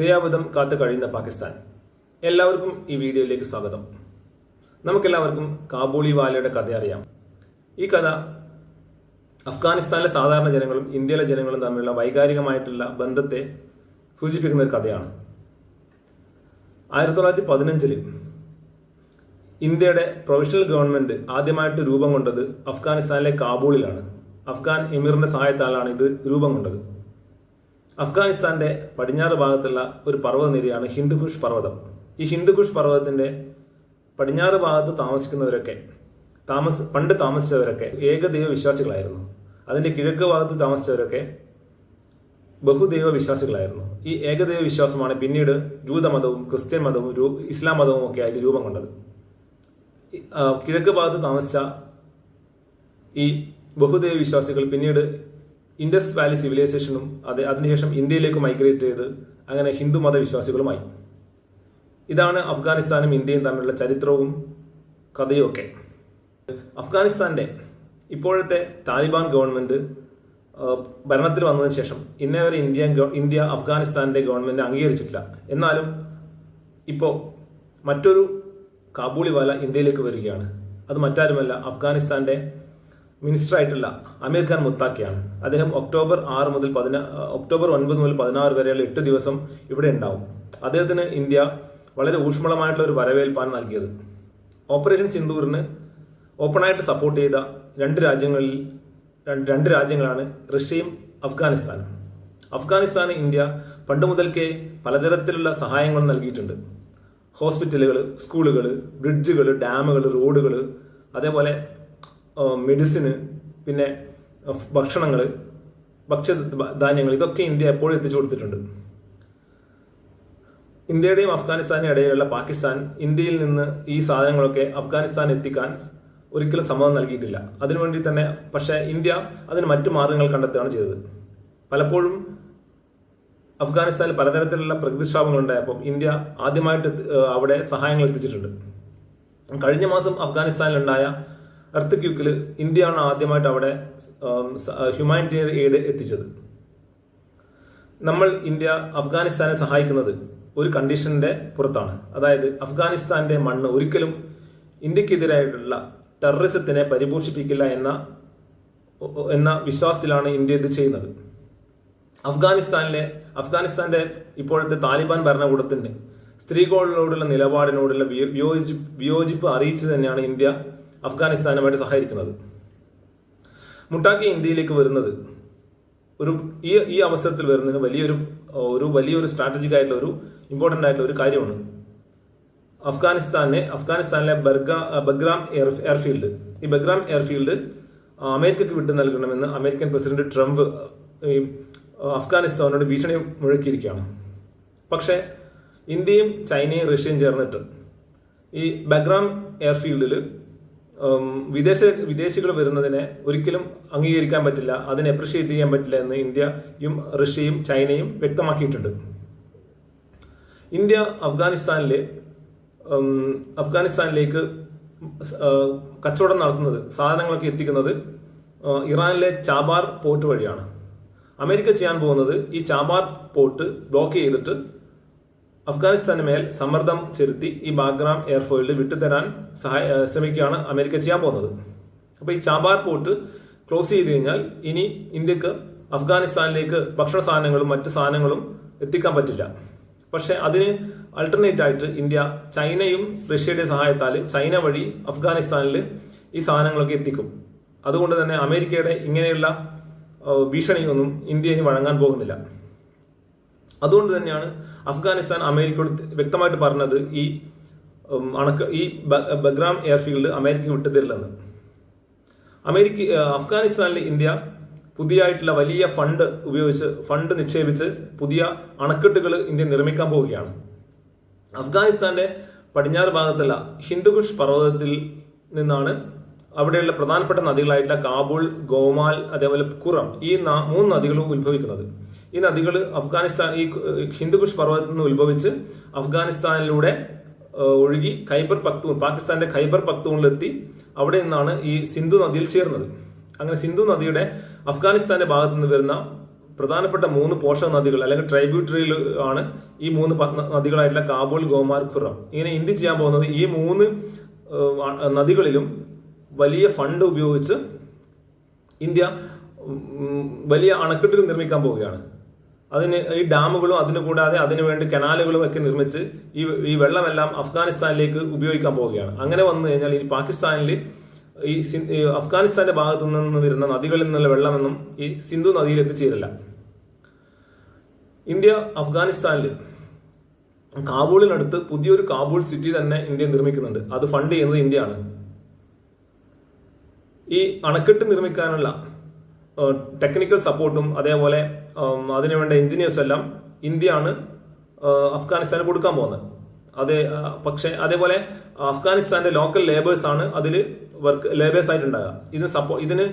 ദയാവധം കാത്തു കഴിയുന്ന പാകിസ്ഥാൻ. എല്ലാവർക്കും ഈ വീഡിയോയിലേക്ക് സ്വാഗതം. നമുക്കെല്ലാവർക്കും കാബൂളി വാലയുടെ കഥ അറിയാം. ഈ കഥ അഫ്ഗാനിസ്ഥാനിലെ സാധാരണ ജനങ്ങളും ഇന്ത്യയിലെ ജനങ്ങളും തമ്മിലുള്ള വൈകാരികമായിട്ടുള്ള ബന്ധത്തെ സൂചിപ്പിക്കുന്ന ഒരു കഥയാണ്. ആയിരത്തി തൊള്ളായിരത്തി പതിനഞ്ചിൽ ഇന്ത്യയുടെ പ്രൊവിഷണൽ ഗവൺമെന്റ് ആദ്യമായിട്ട് രൂപം കൊണ്ടത് അഫ്ഗാനിസ്ഥാനിലെ കാബൂളിലാണ്. അഫ്ഗാൻ എമീറിന്റെ സഹായത്താലാണ് ഇത് രൂപം കൊണ്ടത്. അഫ്ഗാനിസ്ഥാന്റെ പടിഞ്ഞാറ് ഭാഗത്തുള്ള ഒരു പർവതനിരയാണ് ഹിന്ദുകുഷ് പർവതം. ഈ ഹിന്ദുകുഷ് പർവതത്തിന്റെ പടിഞ്ഞാറ് ഭാഗത്ത് താമസിക്കുന്നവരൊക്കെ താമസ പണ്ട് താമസിച്ചവരൊക്കെ ഏകദൈവ വിശ്വാസികളായിരുന്നു. അതിന്റെ കിഴക്ക് ഭാഗത്ത് താമസിച്ചവരൊക്കെ ബഹുദൈവ വിശ്വാസികളായിരുന്നു. ഈ ഏകദൈവ വിശ്വാസമാണ് പിന്നീട് ജൂതമതവും ക്രിസ്ത്യൻ മതവും ഇസ്ലാം മതവും ഒക്കെ ആയിട്ട് രൂപം കൊണ്ടത്. കിഴക്ക് ഭാഗത്ത് താമസിച്ച ഈ ബഹുദൈവ വിശ്വാസികൾ പിന്നീട് ഇൻഡസ് വാലി സിവിലൈസേഷനും അത് അതിനുശേഷം ഇന്ത്യയിലേക്ക് മൈഗ്രേറ്റ് ചെയ്ത് അങ്ങനെ ഹിന്ദു മതവിശ്വാസികളുമായി. ഇതാണ് അഫ്ഗാനിസ്ഥാനും ഇന്ത്യയും തമ്മിലുള്ള ചരിത്രവും കഥയും ഒക്കെ അഫ്ഗാനിസ്ഥാന്റെ ഇപ്പോഴത്തെ താലിബാൻ ഗവൺമെന്റ് ഭരണത്തിൽ വന്നതിന് ശേഷം ഇന്നേവരെ ഇന്ത്യ ഇന്ത്യ അഫ്ഗാനിസ്ഥാന്റെ ഗവൺമെന്റ് അംഗീകരിച്ചിട്ടില്ല. എന്നാലും ഇപ്പോൾ മറ്റൊരു കാബൂളിവാല ഇന്ത്യയിലേക്ക് വരികയാണ്. അത് മറ്റാരുമല്ല അഫ്ഗാനിസ്ഥാന്റെ മിനിസ്റ്റർ ആയിട്ടുള്ള അമീർ ഖാൻ മുത്താക്കിയാണ്. അദ്ദേഹം ഒക്ടോബർ ആറ് മുതൽ പതിനാ ഒക്ടോബർ ഒൻപത് മുതൽ പതിനാറ് വരെയുള്ള എട്ട് ദിവസം ഇവിടെ ഉണ്ടാവും. അദ്ദേഹത്തിന് ഇന്ത്യ വളരെ ഊഷ്മളമായിട്ടുള്ള ഒരു വരവേൽപ്പാണ് നൽകിയത്. ഓപ്പറേഷൻ സിന്ദൂറിന് ഓപ്പണായിട്ട് സപ്പോർട്ട് ചെയ്ത രണ്ട് രാജ്യങ്ങളിൽ രണ്ട് രണ്ട് രാജ്യങ്ങളാണ് റഷ്യയും അഫ്ഗാനിസ്ഥാനും. അഫ്ഗാനിസ്ഥാന് ഇന്ത്യ പണ്ട് മുതൽക്കേ പലതരത്തിലുള്ള സഹായങ്ങൾ നൽകിയിട്ടുണ്ട്. ഹോസ്പിറ്റലുകൾ സ്കൂളുകൾ ബ്രിഡ്ജുകൾ ഡാമുകൾ റോഡുകൾ അതേപോലെ മെഡിസിന് പിന്നെ ഭക്ഷണങ്ങൾ ഭക്ഷ്യ ധാന്യങ്ങൾ ഇതൊക്കെ ഇന്ത്യ എപ്പോഴും എത്തിച്ചു കൊടുത്തിട്ടുണ്ട്. ഇന്ത്യയുടെയും അഫ്ഗാനിസ്ഥാനും ഇടയിലുള്ള പാകിസ്ഥാൻ ഇന്ത്യയിൽ നിന്ന് ഈ സാധനങ്ങളൊക്കെ അഫ്ഗാനിസ്ഥാൻ എത്തിക്കാൻ ഒരിക്കലും സമ്മതം നൽകിയിട്ടില്ല. അതിനുവേണ്ടി തന്നെ പക്ഷേ ഇന്ത്യ അതിന് മറ്റു മാർഗങ്ങൾ കണ്ടെത്തുകയാണ് ചെയ്തത്. പലപ്പോഴും അഫ്ഗാനിസ്ഥാനിൽ പലതരത്തിലുള്ള പ്രകൃതിക്ഷോഭങ്ങൾ ഉണ്ടായപ്പോൾ ഇന്ത്യ ആദ്യമായിട്ട് അവിടെ സഹായങ്ങൾ എത്തിച്ചിട്ടുണ്ട്. കഴിഞ്ഞ മാസം അഫ്ഗാനിസ്ഥാനിലുണ്ടായ എർത്ത് ക്യൂക്കിൽ ഇന്ത്യയാണ് ആദ്യമായിട്ട് അവിടെ ഹ്യൂമാനിറ്റേറിയൻ എയ്ഡ് എത്തിച്ചത്. നമ്മൾ ഇന്ത്യ അഫ്ഗാനിസ്ഥാനെ സഹായിക്കുന്നത് ഒരു കണ്ടീഷന്റെ പുറത്താണ്. അതായത് അഫ്ഗാനിസ്ഥാന്റെ മണ്ണ് ഒരിക്കലും ഇന്ത്യക്കെതിരായിട്ടുള്ള ടെററിസത്തിനെ പരിപോഷിപ്പിക്കില്ല എന്ന എന്ന വിശ്വാസത്തിലാണ് ഇന്ത്യ ഇത് ചെയ്യുന്നത്. അഫ്ഗാനിസ്ഥാനിലെ അഫ്ഗാനിസ്ഥാന്റെ ഇപ്പോഴത്തെ താലിബാൻ ഭരണകൂടത്തിന്റെ സ്ത്രീകളോടുള്ള നിലപാടിനോടുള്ള വിയോജിപ്പ് വിയോജി- വിയോജിപ്പ് അറിയിച്ചു തന്നെയാണ് ഇന്ത്യ അഫ്ഗാനിസ്ഥാനുമായിട്ട് സഹകരിക്കുന്നത്. മുട്ടാക്കി ഇന്ത്യയിലേക്ക് വരുന്നത് ഒരു ഈ ഈ അവസരത്തിൽ വരുന്നതിന് വലിയൊരു ഒരു വലിയൊരു സ്ട്രാറ്റജിക് ആയിട്ടുള്ള ഒരു ഇമ്പോർട്ടന്റ് ആയിട്ടുള്ള ഒരു കാര്യമാണ്. അഫ്ഗാനിസ്ഥാനെ അഫ്ഗാനിസ്ഥാനിലെ ബർഗ ബഗ്രാം എയർ എയർഫീൽഡ്. ഈ ബഗ്രാം എയർഫീൽഡ് അമേരിക്കക്ക് വിട്ടു നൽകണമെന്ന് അമേരിക്കൻ പ്രസിഡന്റ് ട്രംപ് ഈ അഫ്ഗാനിസ്ഥാനോട് ഭീഷണി മുഴക്കിയിരിക്കുകയാണ്. പക്ഷേ ഇന്ത്യയും ചൈനയും റഷ്യയും ചേർന്നിട്ട് ഈ ബഗ്രാം എയർഫീൽഡിൽ വിദേശ വിദേശികൾ വരുന്നതിനെ ഒരിക്കലും അംഗീകരിക്കാൻ പറ്റില്ല. അതിനെ അപ്രിഷിയേറ്റ് ചെയ്യാൻ പറ്റില്ല എന്ന് ഇന്ത്യയും റഷ്യയും ചൈനയും വ്യക്തമാക്കിയിട്ടുണ്ട്. ഇന്ത്യ അഫ്ഗാനിസ്ഥാനിലെ അഫ്ഗാനിസ്ഥാനിലേക്ക് കച്ചവടം നടത്തുന്നത് സാധനങ്ങളൊക്കെ എത്തിക്കുന്നത് ഇറാനിലെ ചാബാർ പോർട്ട് വഴിയാണ്. അമേരിക്ക ചെയ്യാൻ പോകുന്നത് ഈ ചാബാർ പോർട്ട് ബ്ലോക്ക് ചെയ്തിട്ട് അഫ്ഗാനിസ്ഥാന് മേൽ സമ്മർദ്ദം ചെലുത്തി ഈ ബാഗ്രാം എയർഫോയിൽഡ് വിട്ടുതരാൻ സഹായ ശ്രമിക്കുകയാണ് അമേരിക്ക ചെയ്യാൻ പോകുന്നത്. അപ്പോൾ ഈ ചാബാർ പോർട്ട് ക്ലോസ് ചെയ്ത് കഴിഞ്ഞാൽ ഇനി ഇന്ത്യയ്ക്ക് അഫ്ഗാനിസ്ഥാനിലേക്ക് ഭക്ഷണ സാധനങ്ങളും മറ്റ് സാധനങ്ങളും എത്തിക്കാൻ പറ്റില്ല. പക്ഷേ അതിന് അൾട്ടർനേറ്റ് ആയിട്ട് ഇന്ത്യ ചൈനയും റഷ്യയുടെ സഹായത്താൽ ചൈന വഴി അഫ്ഗാനിസ്ഥാനിൽ ഈ സാധനങ്ങളൊക്കെ എത്തിക്കും. അതുകൊണ്ട് തന്നെ അമേരിക്കയുടെ ഇങ്ങനെയുള്ള ഭീഷണിയൊന്നും ഇന്ത്യ ഇനി വഴങ്ങാൻ പോകുന്നില്ല. അതുകൊണ്ട് തന്നെയാണ് അഫ്ഗാനിസ്ഥാൻ അമേരിക്കയോട് വ്യക്തമായിട്ട് പറഞ്ഞത് ഈ അണക്ക ഈ ബഗ്രാം എയർഫീൽഡ് അമേരിക്ക വിട്ടുതരില്ലെന്ന് അമേരിക്ക അഫ്ഗാനിസ്ഥാനിൽ ഇന്ത്യ പുതിയായിട്ടുള്ള വലിയ ഫണ്ട് ഉപയോഗിച്ച് ഫണ്ട് നിക്ഷേപിച്ച് പുതിയ അണക്കെട്ടുകൾ ഇന്ത്യ നിർമ്മിക്കാൻ പോവുകയാണ്. അഫ്ഗാനിസ്ഥാന്റെ പടിഞ്ഞാറ് ഭാഗത്തുള്ള ഹിന്ദുകുഷ് പർവതത്തിൽ നിന്നാണ് അവിടെയുള്ള പ്രധാനപ്പെട്ട നദികളായിട്ടുള്ള കാബൂൾ ഗോമാൽ അതേപോലെ കുറം ഈ മൂന്ന് നദികളും ഉത്ഭവിക്കുന്നത്. ഈ നദികൾ അഫ്ഗാനിസ്ഥാൻ ഈ ഹിന്ദുകുഷ് പർവതത്തിൽ നിന്ന് ഉത്ഭവിച്ച് അഫ്ഗാനിസ്ഥാനിലൂടെ ഒഴുകി ഖൈബർ പക്തൂൺ പാകിസ്ഥാന്റെ ഖൈബർ പക്തൂണിലെത്തി അവിടെ നിന്നാണ് ഈ സിന്ധു നദിയിൽ ചേർന്നത് അങ്ങനെ സിന്ധു നദിയുടെ അഫ്ഗാനിസ്ഥാന്റെ ഭാഗത്തു നിന്ന് വരുന്ന പ്രധാനപ്പെട്ട മൂന്ന് പോഷക നദികൾ അല്ലെങ്കിൽ ട്രൈബ്യൂട്ടറിയിൽ ആണ് ഈ മൂന്ന് നദികളായിട്ടുള്ള കാബൂൾ ഗോമാർ ഖുറം. ഇങ്ങനെ ഇന്ത്യ ചെയ്യാൻ പോകുന്നത് ഈ മൂന്ന് നദികളിലും വലിയ ഫണ്ട് ഉപയോഗിച്ച് ഇന്ത്യ വലിയ അണക്കെട്ടുകൾ നിർമ്മിക്കാൻ പോവുകയാണ്. അതിന് ഈ ഡാമുകളും അതിന് കൂടാതെ അതിനുവേണ്ടി കനാലുകളും ഒക്കെ നിർമ്മിച്ച് ഈ ഈ വെള്ളമെല്ലാം അഫ്ഗാനിസ്ഥാനിലേക്ക് ഉപയോഗിക്കാൻ പോവുകയാണ്. അങ്ങനെ വന്നു കഴിഞ്ഞാൽ ഈ പാകിസ്ഥാനിൽ ഈ അഫ്ഗാനിസ്ഥാന്റെ ഭാഗത്തു നിന്ന് വരുന്ന നദികളിൽ നിന്നുള്ള വെള്ളമെന്നും ഈ സിന്ധു നദിയിൽ എത്തിച്ചേരില്ല. ഇന്ത്യ അഫ്ഗാനിസ്ഥാനിൽ കാബൂളിനടുത്ത് പുതിയൊരു കാബൂൾ സിറ്റി തന്നെ ഇന്ത്യ നിർമ്മിക്കുന്നുണ്ട്. അത് ഫണ്ട് ചെയ്യുന്നത് ഇന്ത്യയാണ്. ഈ അണക്കെട്ട് നിർമ്മിക്കാനുള്ള ടെക്നിക്കൽ സപ്പോർട്ടും അതേപോലെ അതിനുവേണ്ട എഞ്ചിനീയേഴ്സ് എല്ലാം ഇന്ത്യയാണ് അഫ്ഗാനിസ്ഥാന് കൊടുക്കാൻ പോകുന്നത്. അത് പക്ഷേ അതേപോലെ അഫ്ഗാനിസ്ഥാന്റെ ലോക്കൽ ലേബേഴ്സ് ആണ് അതിൽ വർക്ക് ലേബേഴ്സ് ആയിട്ടുണ്ടാകുക ഇതിന് സപ്പോ ഇതിന്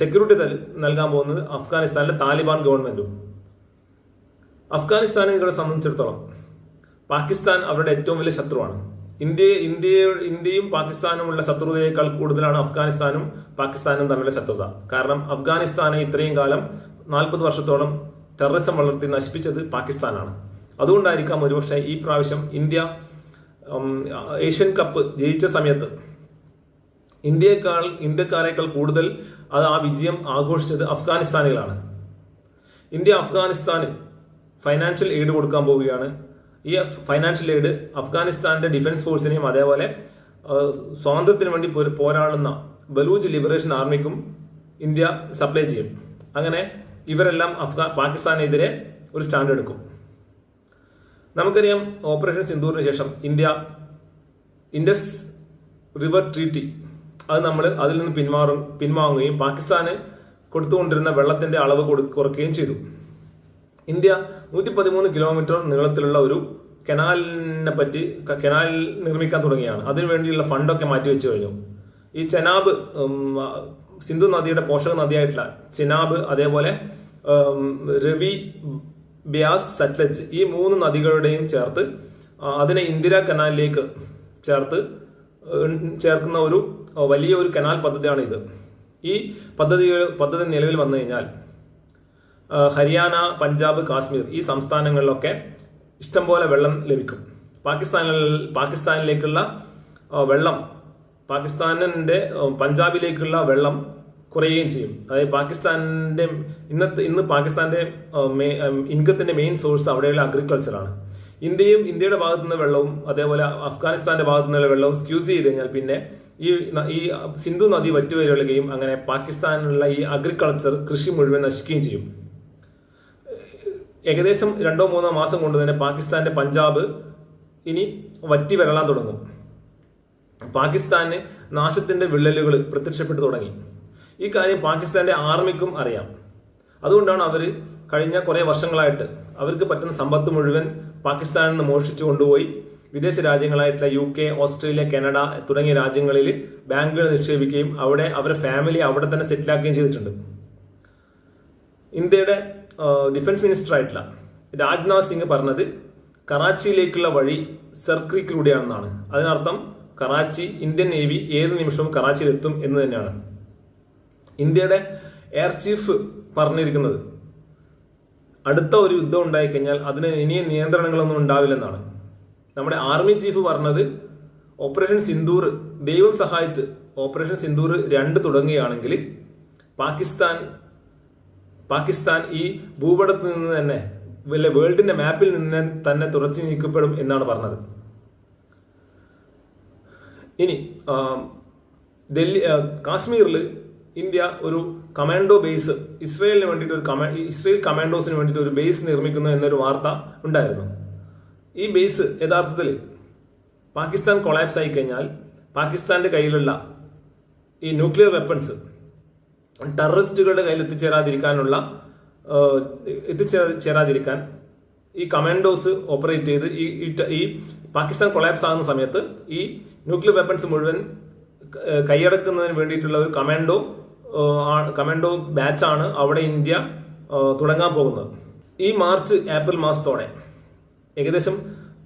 സെക്യൂരിറ്റി നൽകാൻ പോകുന്നത് അഫ്ഗാനിസ്ഥാനിലെ താലിബാൻ ഗവൺമെന്റും അഫ്ഗാനിസ്ഥാനെ സംബന്ധിച്ചിടത്തോളം പാകിസ്ഥാൻ അവരുടെ ഏറ്റവും വലിയ ശത്രുവാണ്. ഇന്ത്യ ഇന്ത്യ ഇന്ത്യയും പാകിസ്ഥാനുമുള്ള ശത്രുതയേക്കാൾ കൂടുതലാണ് അഫ്ഗാനിസ്ഥാനും പാകിസ്ഥാനും തമ്മിലുള്ള ശത്രുത. കാരണം അഫ്ഗാനിസ്ഥാനെ ഇത്രയും കാലം നാൽപ്പത് വർഷത്തോളം ടെററിസം വളർത്തി നശിപ്പിച്ചത് പാകിസ്ഥാനാണ്. അതുകൊണ്ടായിരിക്കാം ഒരുപക്ഷെ ഈ പ്രാവശ്യം ഇന്ത്യ ഏഷ്യൻ കപ്പ് ജയിച്ച സമയത്ത് ഇന്ത്യയെക്കാൾ ഇന്ത്യക്കാരേക്കാൾ കൂടുതൽ അത് ആ വിജയം ആഘോഷിച്ചത് അഫ്ഗാനിസ്ഥാനികളാണ് ഇന്ത്യ അഫ്ഗാനിസ്ഥാന് ഫൈനാൻഷ്യൽ എയ്ഡ് കൊടുക്കാൻ പോവുകയാണ്. ഈ ഫൈനാൻഷ്യൽ എയ്ഡ് അഫ്ഗാനിസ്ഥാന്റെ ഡിഫൻസ് ഫോഴ്സിനെയും അതേപോലെ സ്വാതന്ത്ര്യത്തിന് വേണ്ടി പോരാടുന്ന ബലൂച്ച് ലിബറേഷൻ ആർമിക്കും ഇന്ത്യ സപ്ലൈ ചെയ്യും. അങ്ങനെ ഇവരെല്ലാം അഫ്ഗാൻ പാകിസ്ഥാനെതിരെ ഒരു സ്റ്റാൻഡ് എടുക്കും. നമുക്കറിയാം ഓപ്പറേഷൻ സിന്ധൂറിന് ശേഷം ഇന്ത്യ ഇൻഡസ് റിവർ ട്രീറ്റി അത് നമ്മൾ അതിൽ നിന്ന് പിന്മാറും പിൻവാങ്ങുകയും പാകിസ്ഥാന് കൊടുത്തുകൊണ്ടിരുന്ന വെള്ളത്തിന്റെ അളവ് കൊടു- കുറയ്ക്കുകയും ചെയ്തു. ഇന്ത്യ നൂറ്റി പതിമൂന്ന് കിലോമീറ്റർ നീളത്തിലുള്ള ഒരു കനാലിനെ പറ്റി കനാൽ നിർമ്മിക്കാൻ തുടങ്ങിയാണ്. അതിനുവേണ്ടിയുള്ള ഫണ്ടൊക്കെ മാറ്റിവെച്ചു കഴിഞ്ഞു. ഈ ചെനാബ് സിന്ധു നദിയുടെ പോഷക നദിയായിട്ടുള്ള ചെനാബ് അതേപോലെ രവി ബ്യാസ് സറ്റ്ലജ് ഈ മൂന്ന് നദികളുടെയും ചേർത്ത് അതിനെ ഇന്ദിരാ കനാലിലേക്ക് ചേർത്ത് ചേർക്കുന്ന ഒരു വലിയ ഒരു കനാൽ പദ്ധതിയാണ് ഇത് ഈ പദ്ധതി പദ്ധതി നിലവിൽ വന്നു കഴിഞ്ഞാൽ ഹരിയാന പഞ്ചാബ് കാശ്മീർ ഈ സംസ്ഥാനങ്ങളിലൊക്കെ ഇഷ്ടംപോലെ വെള്ളം ലഭിക്കും. പാകിസ്ഥാനിൽ പാകിസ്ഥാനിലേക്കുള്ള വെള്ളം പാകിസ്ഥാനിന്റെ പഞ്ചാബിലേക്കുള്ള വെള്ളം കുറയുകയും ചെയ്യും. അതായത് പാകിസ്ഥാനിന്റെ ഇന്നത്തെ ഇന്ന് പാകിസ്ഥാന്റെ ഇൻകത്തിന്റെ മെയിൻ സോഴ്സ് അവിടെയുള്ള അഗ്രികൾച്ചറാണ് ഇന്ത്യയും ഇന്ത്യയുടെ ഭാഗത്തു നിന്ന് വെള്ളവും അതേപോലെ അഫ്ഗാനിസ്ഥാന്റെ ഭാഗത്തു നിന്നുള്ള വെള്ളവും സ്ക്യൂസ് ചെയ്ത് കഴിഞ്ഞാൽ പിന്നെ ഈ ഈ സിന്ധു നദി വറ്റുവരുകയും അങ്ങനെ പാകിസ്ഥാനിലുള്ള ഈ അഗ്രികൾച്ചർ കൃഷി മുഴുവൻ നശിക്കുകയും ചെയ്യും. ഏകദേശം രണ്ടോ മൂന്നോ മാസം കൊണ്ട് തന്നെ പാകിസ്ഥാന്റെ പഞ്ചാബ് ഇനി വറ്റി വരളാൻ തുടങ്ങും. പാകിസ്ഥാന് നാശത്തിന്റെ വിള്ളലുകൾ പ്രത്യക്ഷപ്പെട്ടു തുടങ്ങി. ഈ കാര്യം പാകിസ്ഥാന്റെ ആർമിക്കും അറിയാം. അതുകൊണ്ടാണ് അവർ കഴിഞ്ഞ കുറേ വർഷങ്ങളായിട്ട് അവർക്ക് പറ്റുന്ന സമ്പത്ത് മുഴുവൻ പാകിസ്ഥാനിൽ നിന്ന് മോഷ്ടിച്ചു കൊണ്ടുപോയി. വിദേശ രാജ്യങ്ങളായിട്ടുള്ള യു കെ ഓസ്ട്രേലിയ കാനഡ തുടങ്ങിയ രാജ്യങ്ങളിൽ ബാങ്കുകൾ നിക്ഷേപിക്കുകയും അവിടെ അവരുടെ ഫാമിലി അവിടെ തന്നെ സെറ്റിലാക്കുകയും ചെയ്തിട്ടുണ്ട്. ഇന്ത്യയുടെ ഡിഫൻസ് മിനിസ്റ്റർ ആയിട്ടുള്ള രാജ്നാഥ് സിംഗ് പറഞ്ഞത് കറാച്ചിയിലേക്കുള്ള വഴി സർക്രിക്കിലൂടെയാണെന്നാണ് അതിനർത്ഥം കറാച്ചി ഇന്ത്യൻ നേവി ഏത് നിമിഷവും കറാച്ചിയിലെത്തും എന്ന് തന്നെയാണ്. ഇന്ത്യയുടെ എയർ ചീഫ് പറഞ്ഞിരിക്കുന്നത് അടുത്ത ഒരു യുദ്ധം ഉണ്ടായിക്കഴിഞ്ഞാൽ അതിന് ഇനിയും നിയന്ത്രണങ്ങളൊന്നും ഉണ്ടാവില്ലെന്നാണ്. നമ്മുടെ ആർമി ചീഫ് പറഞ്ഞത് ഓപ്പറേഷൻ സിന്ദൂർ ദൈവം സഹായിച്ച് ഓപ്പറേഷൻ സിന്ദൂർ രണ്ട് തുടങ്ങുകയാണെങ്കിൽ പാകിസ്ഥാൻ പാകിസ്ഥാൻ ഈ ഭൂപടത്തിൽ നിന്ന് തന്നെ വല്ല വേൾഡിന്റെ മാപ്പിൽ നിന്ന് തന്നെ തുറച്ചു നീക്കപ്പെടും എന്നാണ് പറഞ്ഞത്. ഇനി ഡൽഹി കാശ്മീരിൽ ഇന്ത്യ ഒരു കമാൻഡോ ബേസ് ഇസ്രയേലിന് വേണ്ടിയിട്ട് ഒരു കമാ ഇസ്രയേൽ കമാൻഡോസിന് വേണ്ടിയിട്ട് ഒരു ബേസ് നിർമ്മിക്കുന്നു എന്നൊരു വാർത്ത ഉണ്ടായിരുന്നു. ഈ ബേസ് യഥാർത്ഥത്തിൽ പാകിസ്ഥാൻ കൊളാപ്സ് ആയി കഴിഞ്ഞാൽ പാകിസ്ഥാന്റെ കയ്യിലുള്ള ഈ ന്യൂക്ലിയർ വെപ്പൺസ് ടെററിസ്റ്റുകളുടെ കയ്യിൽ എത്തിച്ചേരാതിരിക്കാനുള്ള എത്തിച്ചേരാതിരിക്കാൻ ഈ കമാൻഡോസ് ഓപ്പറേറ്റ് ചെയ്ത് ഈ ഈ പാകിസ്ഥാൻ കൊളാപ്സ് ആകുന്ന സമയത്ത് ഈ ന്യൂക്ലിയർ വെപ്പൺസ് മുഴുവൻ കൈയടക്കുന്നതിന് വേണ്ടിയിട്ടുള്ള ഒരു കമാൻഡോ കമാൻഡോ ബാച്ചാണ് അവിടെ ഇന്ത്യ തുടങ്ങാൻ പോകുന്നത്. ഈ മാർച്ച് ഏപ്രിൽ മാസത്തോടെ ഏകദേശം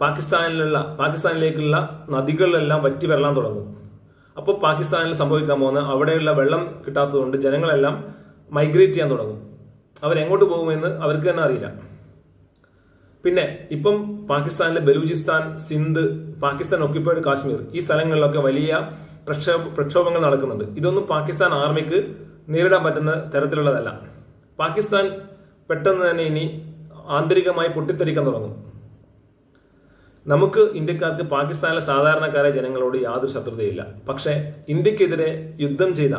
പാകിസ്ഥാനിലുള്ള പാകിസ്ഥാനിലേക്കുള്ള നദികളിലെല്ലാം വറ്റി വരലാൻ തുടങ്ങും. അപ്പോൾ പാകിസ്ഥാനിൽ സംഭവിക്കാൻ പോകുന്ന അവിടെയുള്ള വെള്ളം കിട്ടാത്തതുകൊണ്ട് ജനങ്ങളെല്ലാം മൈഗ്രേറ്റ് ചെയ്യാൻ തുടങ്ങും. അവരെങ്ങോട്ട് പോകുമെന്ന് അവർക്ക് തന്നെ അറിയില്ല. പിന്നെ ഇപ്പം പാകിസ്ഥാനിലെ ബലൂചിസ്ഥാൻ സിന്ധ് പാകിസ്ഥാൻ ഒക്യുപ്പൈഡ് കാശ്മീർ ഈ സ്ഥലങ്ങളിലൊക്കെ വലിയ പ്രക്ഷോഭ പ്രക്ഷോഭങ്ങൾ നടക്കുന്നുണ്ട്. ഇതൊന്നും പാകിസ്ഥാൻ ആർമിക്ക് നേരിടാൻ പറ്റുന്ന തരത്തിലുള്ളതല്ല. പാകിസ്ഥാൻ പെട്ടെന്ന് തന്നെ ഇനി ആന്തരികമായി പൊട്ടിത്തെറിക്കാൻ തുടങ്ങും. നമുക്ക് ഇന്ത്യക്കാർക്ക് പാകിസ്ഥാനിലെ സാധാരണക്കാരായ ജനങ്ങളോട് യാതൊരു ശത്രുതയില്ല. പക്ഷേ ഇന്ത്യക്കെതിരെ യുദ്ധം ചെയ്ത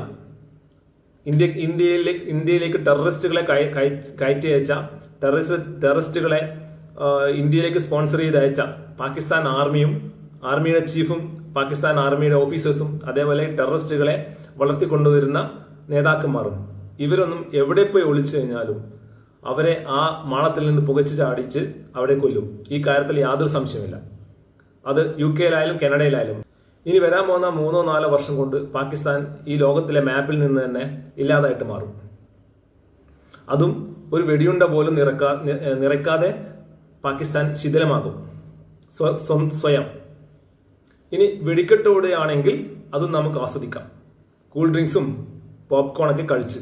ഇന്ത്യ ഇന്ത്യയിലേക്ക് ഇന്ത്യയിലേക്ക് ടെററിസ്റ്റുകളെ കയ- കയ- കയറ്റി അയച്ച ടെററിസ്റ്റ് ടെററിസ്റ്റുകളെ ഇന്ത്യയിലേക്ക് സ്പോൺസർ ചെയ്ത് അയച്ച പാകിസ്ഥാൻ ആർമിയും ആർമിയുടെ ചീഫും പാകിസ്ഥാൻ ആർമിയുടെ ഓഫീസേഴ്സും അതേപോലെ ടെററിസ്റ്റുകളെ വളർത്തിക്കൊണ്ടുവരുന്ന നേതാക്കന്മാരും. ഇവരൊന്നും എവിടെ പോയി ഒളിച്ചു കഴിഞ്ഞാലും അവരെ ആ മാളത്തിൽ നിന്ന് പുകച്ചു ചാടിച്ച് അവിടെ കൊല്ലും. ഈ കാര്യത്തിൽ യാതൊരു സംശയമില്ല അത് യു കെയിലായാലും കനഡയിലായാലും. ഇനി വരാൻ പോകുന്ന മൂന്നോ നാലോ വർഷം കൊണ്ട് പാകിസ്ഥാൻ ഈ ലോകത്തിലെ മാപ്പിൽ നിന്ന് തന്നെ ഇല്ലാതായിട്ട് മാറും. അതും ഒരു വെടിയുണ്ട പോലും നിറക്കാ നിറയ്ക്കാതെ പാകിസ്ഥാൻ ശിഥിലമാകും. സ്വ- സ്വം- സ്വയം. ഇനി വെടിക്കെട്ടോടെയാണെങ്കിൽ അതും നമുക്ക് ആസ്വദിക്കാം. കൂൾ ഡ്രിങ്ക്സും പോപ്കോണൊക്കെ കഴിച്ച്.